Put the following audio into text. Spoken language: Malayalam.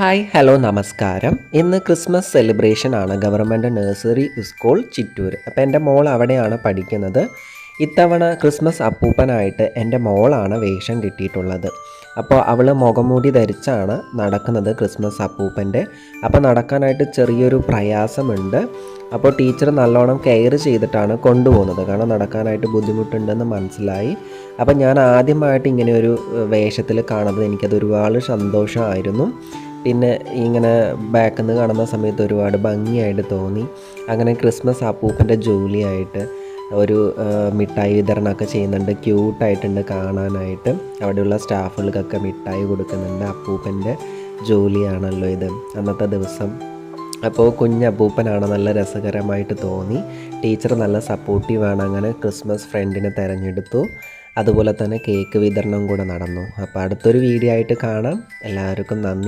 ഹായ് ഹലോ നമസ്കാരം. ഇന്ന് ക്രിസ്മസ് സെലിബ്രേഷൻ ആണ്. Government nursery school Chittur. അപ്പോൾ എന്റെ മോൾ അവിടെയാണ് പഠിക്കുന്നത്. ഇത്തവണ ക്രിസ്മസ് അപ്പൂപ്പനായിട്ട് എന്റെ മോളാണ് വേഷം കിട്ടിയിട്ടുള്ളത്. അപ്പോൾ അവൾ മുഖംമൂടി ധരിച്ചാണ് നടക്കുന്നത് ക്രിസ്മസ് അപ്പൂപ്പന്റെ. അപ്പോൾ നടക്കാനായിട്ട് ചെറിയൊരു പ്രയാസമുണ്ട്. അപ്പോൾ ടീച്ചർ നല്ലോണം കെയർ ചെയ്തിട്ടാണ് കൊണ്ടുപോകുന്നത്. കാരണം നടക്കാനായിട്ട് ബുദ്ധിമുട്ടുണ്ടെന്ന് മനസ്സിലായി. അപ്പോൾ ഞാൻ ആദ്യമായിട്ട് ഇങ്ങനെ ഒരു വേഷത്തിൽ കാണുന്നത് എനിക്കത് ഒരുപാട് സന്തോഷമായിരുന്നു. പിന്നെ ഇങ്ങനെ ബാക്കിൽ നിന്ന് കാണുന്ന സമയത്ത് ഒരുപാട് ഭംഗിയായിട്ട് തോന്നി. അങ്ങനെ ക്രിസ്മസ് അപ്പൂപ്പന്റെ ജോലിയായിട്ട് ഒരു മിഠായി വിതരണമൊക്കെ ചെയ്യുന്നുണ്ട്. ക്യൂട്ടായിട്ടുണ്ട് കാണാനായിട്ട്. അവിടെയുള്ള സ്റ്റാഫുകൾക്കൊക്കെ മിഠായി കൊടുക്കുന്നുണ്ട്. അപ്പൂപ്പന്റെ ജോലിയാണല്ലോ ഇത് അന്നത്തെ ദിവസം. അപ്പോൾ കുഞ്ഞ് അപ്പൂപ്പനാണ് നല്ല രസകരമായിട്ട് തോന്നി. ടീച്ചർ നല്ല സപ്പോർട്ടീവാണ്. അങ്ങനെ ക്രിസ്മസ് ഫ്രണ്ടിനെ തിരഞ്ഞെടുത്തു. അതുപോലെ തന്നെ കേക്ക് വിതരണം കൂടെ നടന്നു. അപ്പോൾ അടുത്തൊരു വീഡിയോ ആയിട്ട് കാണാം. എല്ലാവർക്കും നന്ദി.